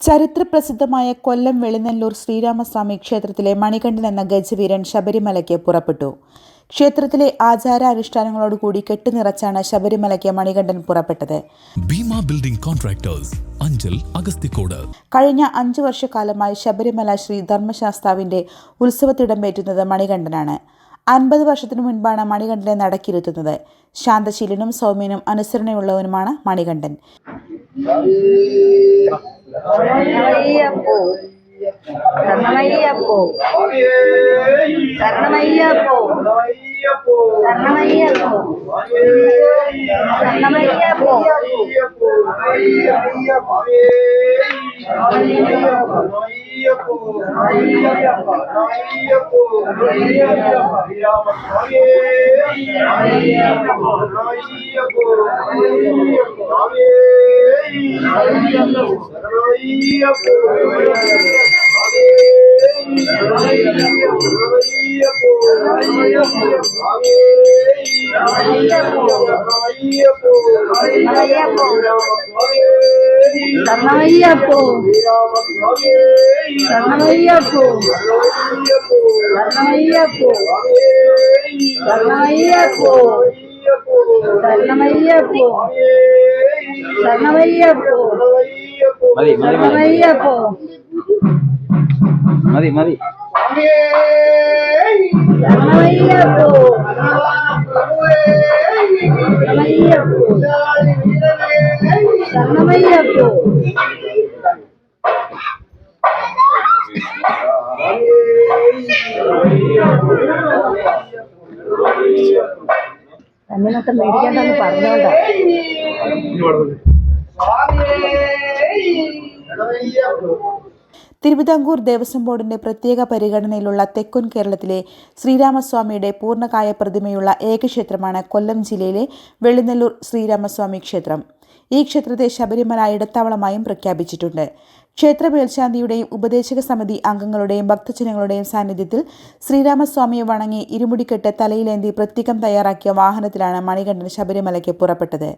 ചരിത്രപ്രസിദ്ധമായ കൊല്ലം വെളിനല്ലൂർ ശ്രീരാമസ്വാമി ക്ഷേത്രത്തിലെ മണികണ്ഠൻ എന്ന ഗജവീരൻ ശബരിമലയ്ക്ക് പുറപ്പെട്ടു. ക്ഷേത്രത്തിലെ ആചാരാനുഷ്ഠാനങ്ങളോടുകൂടി കെട്ടുനിറച്ചാണ് ശബരിമലയ്ക്ക് മണികണ്ഠൻ പുറപ്പെട്ടത്. Bhima building contractors Anchal Agasthikode. കഴിഞ്ഞ അഞ്ചു വർഷക്കാലമായി ശബരിമല ശ്രീ ധർമ്മശാസ്താവിന്റെ ഉത്സവത്തിടമ്പേറ്റുന്നത് മണികണ്ഠനാണ്. അൻപത് വർഷത്തിനു മുൻപാണ് മണികണ്ഠനെ നടക്കിരുത്തുന്നത്. ശാന്തശീലനും സൗമ്യനും അനുസരണയുള്ളവനുമാണ് മണികണ്ഠൻ. சரணமையப்போ. சரணமையப்போ. சரணமையப்போ. சரணமையப்போ. சரணமையப்போ. ஐயப்போ Tamayapo, Tamayapo, Tamayapo, Tamayapo, Tamayapo, Tamayapo, Tamayapo, ശരണമയ്യപ്പോ. മതി ശരണമയ്യപ്പോ. മതി മതി. ശരണമയ്യപ്പോ. ശരണമയ്യപ്പോ. ശരണമയ്യപ്പോ. തന്നിനൊക്കെ മേടിക്കണ്ടെന്ന് പറഞ്ഞോണ്ടാ തിരുവിതാംകൂർ ദേവസ്വം ബോർഡിന്റെ പ്രത്യേക പരിഗണനയിലുള്ള തെക്കുൻ കേരളത്തിലെ ശ്രീരാമസ്വാമിയുടെ പൂർണകായ പ്രതിമയുള്ള ഏകക്ഷേത്രമാണ് കൊല്ലം ജില്ലയിലെ വെള്ളിനെല്ലൂർ ശ്രീരാമസ്വാമി ക്ഷേത്രം. ഈ ക്ഷേത്രത്തെ ശബരിമല ഇടത്താവളമായും പ്രഖ്യാപിച്ചിട്ടുണ്ട്. ക്ഷേത്ര മേൽശാന്തിയുടെയും ഉപദേശക സമിതി അംഗങ്ങളുടെയും ഭക്തജനങ്ങളുടെയും സാന്നിധ്യത്തിൽ ശ്രീരാമസ്വാമിയെ വണങ്ങി ഇരുമുടിക്കെട്ട് തലയിലേന്തി പ്രത്യേകം തയ്യാറാക്കിയ വാഹനത്തിലാണ് മണികണ്ഠൻ ശബരിമലയ്ക്ക് പുറപ്പെട്ടത്.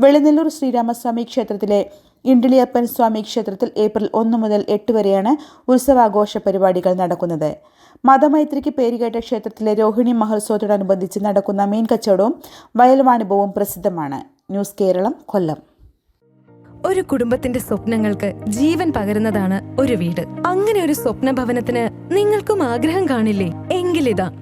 വെള്ളിനെല്ലൂർ ശ്രീരാമസ്വാമി ക്ഷേത്രത്തിലെ ഇണ്ടിളിയപ്പൻ സ്വാമി ക്ഷേത്രത്തിൽ ഏപ്രിൽ ഒന്ന് മുതൽ എട്ട് വരെയാണ് ഉത്സവാഘോഷ പരിപാടികൾ നടക്കുന്നത്. മതമൈത്രിക്ക് പേരുകേട്ട ക്ഷേത്രത്തിലെ രോഹിണി മഹോത്സവത്തോടനുബന്ധിച്ച് നടക്കുന്ന മീൻ കച്ചവടവും വയൽവാണിഭവും പ്രസിദ്ധമാണ്. ന്യൂസ് കേരളം കൊല്ലം. ഒരു കുടുംബത്തിന്റെ സ്വപ്നങ്ങൾക്ക് ജീവൻ പകരുന്നതാണ് ഒരു വീട്. അങ്ങനെ ഒരു സ്വപ്ന ഭവനത്തിന് നിങ്ങൾക്കും ആഗ്രഹം കാണില്ലേ? എങ്കിലിതാ